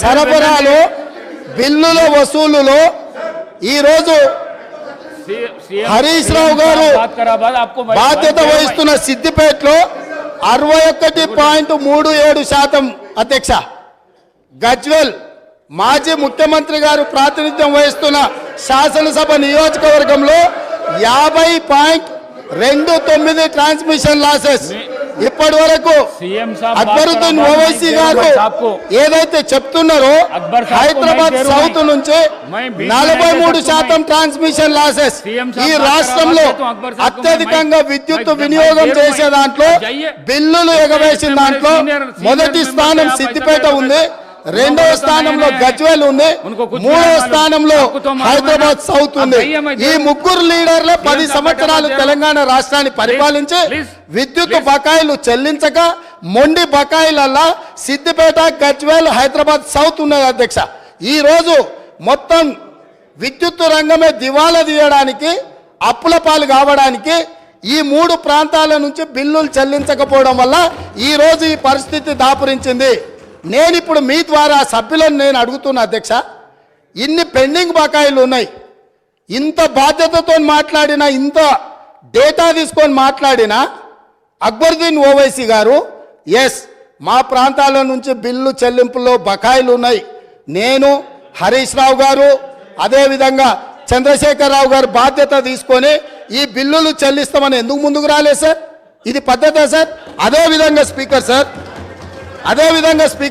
సరఫరాలు బిల్లుల వసూలులో ఈరోజు హరీష్ రావు గారు బాధ్యత వహిస్తున్న సిద్దిపేటలో అరవై ఒకటి పాయింట్ మూడు ఏడు శాతం అధ్యక్ష గజ్వెల్ మాజీ ముఖ్యమంత్రి గారు ప్రాతినిధ్యం వహిస్తున్న శాసనసభ నియోజకవర్గంలో యాభై పాయింట్ రెండు తొమ్మిది ట్రాన్స్మిషన్ లాసెస్. ఇప్పటి వరకు అక్బరుద్దీన్ ఓవైసీ గారు ఏదైతే చెప్తున్నారో హైదరాబాద్ సౌత్ నుంచి నలభై మూడు శాతం ట్రాన్స్మిషన్ లాసెస్ ఈ రాష్ట్రంలో అత్యధికంగా విద్యుత్ వినియోగం చేసే దాంట్లో బిల్లులు ఎగవేసిన దాంట్లో మొదటి స్థానం సిద్దిపేట ఉంది. రెండవ స్థానంలో గజ్వేల్ ఉంది. మూడవ స్థానంలో హైదరాబాద్ సౌత్ ఉంది. ఈ ముగ్గురు లీడర్లు పది సంవత్సరాలు తెలంగాణ రాష్ట్రాన్ని పరిపాలించి విద్యుత్ బకాయిలు చెల్లించక మొండి బకాయిల సిద్దిపేట గజ్వేల్ హైదరాబాద్ సౌత్ ఉన్నది అధ్యక్ష. ఈ రోజు మొత్తం విద్యుత్ రంగమే దివాలా తీయడానికి అప్పుల పాలు కావడానికి ఈ మూడు ప్రాంతాల నుంచి బిల్లులు చెల్లించకపోవడం వల్ల ఈరోజు ఈ పరిస్థితి దాపురించింది. నేను ఇప్పుడు మీ ద్వారా సభ్యులను నేను అడుగుతున్నా అధ్యక్ష ఇన్ని పెండింగ్ బకాయిలు ఉన్నాయి. ఇంత బాధ్యతతో మాట్లాడిన ఇంత డేటా తీసుకొని మాట్లాడిన అక్బరుద్దీన్ ఓవైసీ గారు ఎస్ మా ప్రాంతాల నుంచి బిల్లు చెల్లింపుల్లో బకాయిలు ఉన్నాయి. నేను హరీష్ రావు గారు అదేవిధంగా చంద్రశేఖరరావు గారు బాధ్యత తీసుకొని ఈ బిల్లులు చెల్లిస్తామని ఎందుకు ముందుకు రాలేదు సార్? ఇది పద్ధతే సార్? అదేవిధంగా స్పీకర్ సార్ అదేవిధంగా స్పీకర్